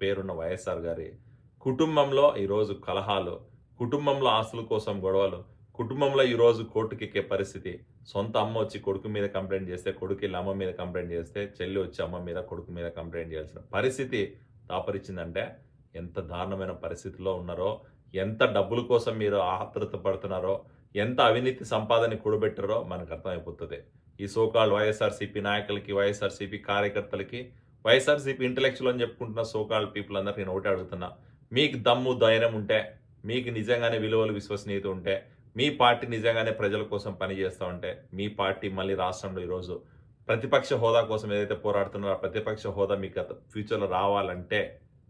పేరున్న వైఎస్ఆర్ గారి కుటుంబంలో ఈరోజు కలహాలు కుటుంబంలో ఆస్తుల కోసం గొడవలు కుటుంబంలో ఈరోజు కోర్టుకెక్కే పరిస్థితి. సొంత అమ్మ వచ్చి కొడుకు మీద కంప్లైంట్ చేస్తే కొడుకు వెళ్ళి అమ్మ మీద కంప్లైంట్ చేస్తే చెల్లి వచ్చి అమ్మ మీద కొడుకు మీద కంప్లైంట్ చేయాల్సిన పరిస్థితి దాపరిచిందంటే ఎంత దారుణమైన పరిస్థితిలో ఉన్నారో ఎంత డబ్బుల కోసం మీరు ఆత్రుత పడుతున్నారో ఎంత అవినీతి సంపాదన కూడబెట్టారో మనకు అర్థమైపోతుంది. ఈ సోకాల్ వైఎస్ఆర్సీపీ నాయకులకి వైఎస్ఆర్సీపీ కార్యకర్తలకి వైఎస్ఆర్సీపీ ఇంటలెక్చువల్ అని చెప్పుకుంటున్న సోకాల్ పీపుల్ అందరూ నేను ఒకటి అడుగుతున్నా. మీకు దమ్ము ధైర్యం ఉంటే మీకు నిజంగానే విలువలు విశ్వసనీయత ఉంటే మీ పార్టీ నిజంగానే ప్రజల కోసం పనిచేస్తూ ఉంటే మీ పార్టీ మళ్ళీ రాష్ట్రంలో ఈరోజు ప్రతిపక్ష హోదా కోసం ఏదైతే పోరాడుతున్నారో ఆ ప్రతిపక్ష హోదా మీకు ఫ్యూచర్లో రావాలంటే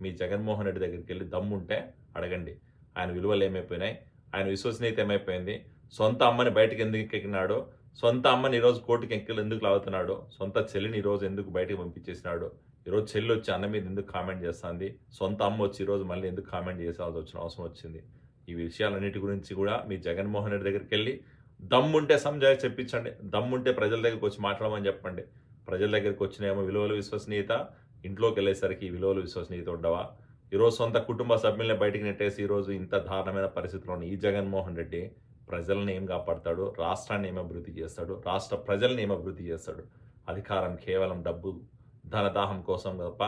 మీ జగన్మోహన్ రెడ్డి దగ్గరికి వెళ్ళి దమ్ముంటే అడగండి. ఆయన విలువలు ఏమైపోయినాయి? ఆయన విశ్వసనీయత ఏమైపోయింది? సొంత అమ్మని బయటకు ఎందుకు ఎక్కినాడో? సొంత అమ్మని ఈరోజు కోర్టుకి ఎంకెళ్ళు ఎందుకు లాగుతున్నాడు? సొంత చెల్లిని ఈరోజు ఎందుకు బయటకు పంపించేసినాడు? ఈరోజు చెల్లి వచ్చి అన్న మీద ఎందుకు కామెంట్ చేస్తుంది? సొంత అమ్మ వచ్చి ఈరోజు మళ్ళీ ఎందుకు కామెంట్ చేసాల్సి వచ్చిన అవసరం వచ్చింది? ఈ విషయాలన్నిటి గురించి కూడా మీ జగన్మోహన్ రెడ్డి దగ్గరికి వెళ్ళి దమ్ముంటే సంజాయి చెప్పించండి. దమ్ముంటే ప్రజల దగ్గరికి వచ్చి మాట్లాడమని చెప్పండి. ప్రజల దగ్గరికి వచ్చినేమో విలువలు విశ్వసనీయత. ఇంట్లోకి వెళ్ళేసరికి ఈ విలువలు విశ్వసనీయత ఉండవా? ఈరోజు సొంత కుటుంబ సభ్యుల్ని బయటికి నెట్టేసి ఈరోజు ఇంత దారుణమైన పరిస్థితిలో ఈ జగన్మోహన్ రెడ్డి ప్రజలను ఏం కాపాడతాడు? రాష్ట్రాన్ని ఏం అభివృద్ధి చేస్తాడు? రాష్ట్ర ప్రజల్ని ఏం అభివృద్ధి చేస్తాడు? అధికారం కేవలం డబ్బు ధనదాహం కోసం తప్ప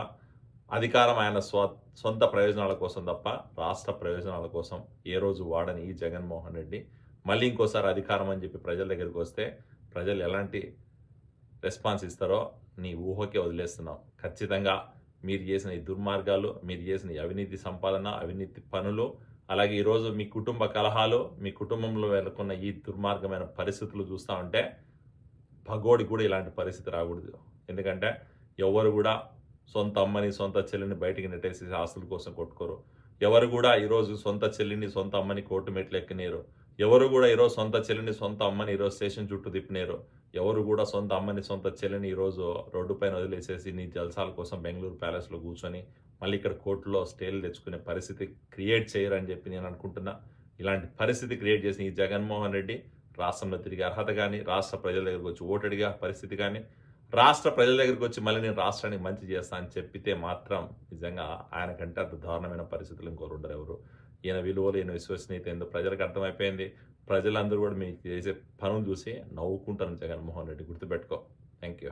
అధికారం ఆయన స్వ సొంత ప్రయోజనాల కోసం తప్ప రాష్ట్ర ప్రయోజనాల కోసం ఏ రోజు వాడని ఈ జగన్మోహన్ రెడ్డి. మళ్ళీ ఇంకోసారి అధికారం అని చెప్పి ప్రజల దగ్గరికి వస్తే ప్రజలు ఎలాంటి రెస్పాన్స్ ఇస్తారో నీ ఊహకే వదిలేస్తున్నావు ఖచ్చితంగా మీరు చేసిన ఈ దుర్మార్గాలు మీరు చేసిన అవినీతి సంపాదన అవినీతి పనులు అలాగే ఈరోజు మీ కుటుంబ కలహాలు మీ కుటుంబంలో వెనుకున్న ఈ దుర్మార్గమైన పరిస్థితులు చూస్తూ ఉంటే భగోడి కూడా ఇలాంటి పరిస్థితి రాకూడదు. ఎందుకంటే ఎవరు కూడా సొంత అమ్మని సొంత చెల్లిని బయటికి నెట్టేసి ఆస్తుల కోసం కొట్టుకోరు. ఎవరు కూడా ఈరోజు సొంత చెల్లిని సొంత అమ్మని కోర్టు మెట్లు ఎక్కినేరు. ఎవరు కూడా ఈరోజు సొంత చెల్లిని సొంత అమ్మని ఈరోజు స్టేషన్ చుట్టూ తిప్పినారు. ఎవరు కూడా సొంత అమ్మని సొంత చెల్లిని ఈరోజు రోడ్డు పైన వదిలేసేసి నీ జల్సాల కోసం బెంగళూరు ప్యాలెస్లో కూర్చొని మళ్ళీ ఇక్కడ కోర్టులో స్టేలు తెచ్చుకునే పరిస్థితి క్రియేట్ చేయరని చెప్పి నేను అనుకుంటున్నా. ఇలాంటి పరిస్థితి క్రియేట్ చేసిన ఈ జగన్మోహన్ రెడ్డి రాష్ట్రంలో తిరిగి అర్హత కానీ రాష్ట్ర ప్రజల దగ్గరకు వచ్చి ఓటడిగా పరిస్థితి కానీ రాష్ట్ర ప్రజల దగ్గరికి వచ్చి మళ్ళీ నేను రాష్ట్రానికి మంచి చేస్తా అని చెప్పితే మాత్రం నిజంగా ఆయన కంటే అంత దారుణమైన పరిస్థితులు ఇంకోరు ఉండరు ఎవరు ఈయన విలువలు ఈయన విశ్వసనీయత ఏందో ప్రజలకు అర్థమైపోయింది. ప్రజలందరూ కూడా మీకు చేసే పనులు చూసి నవ్వుకుంటారు జగన్మోహన్ రెడ్డి గుర్తుపెట్టుకో. Thank you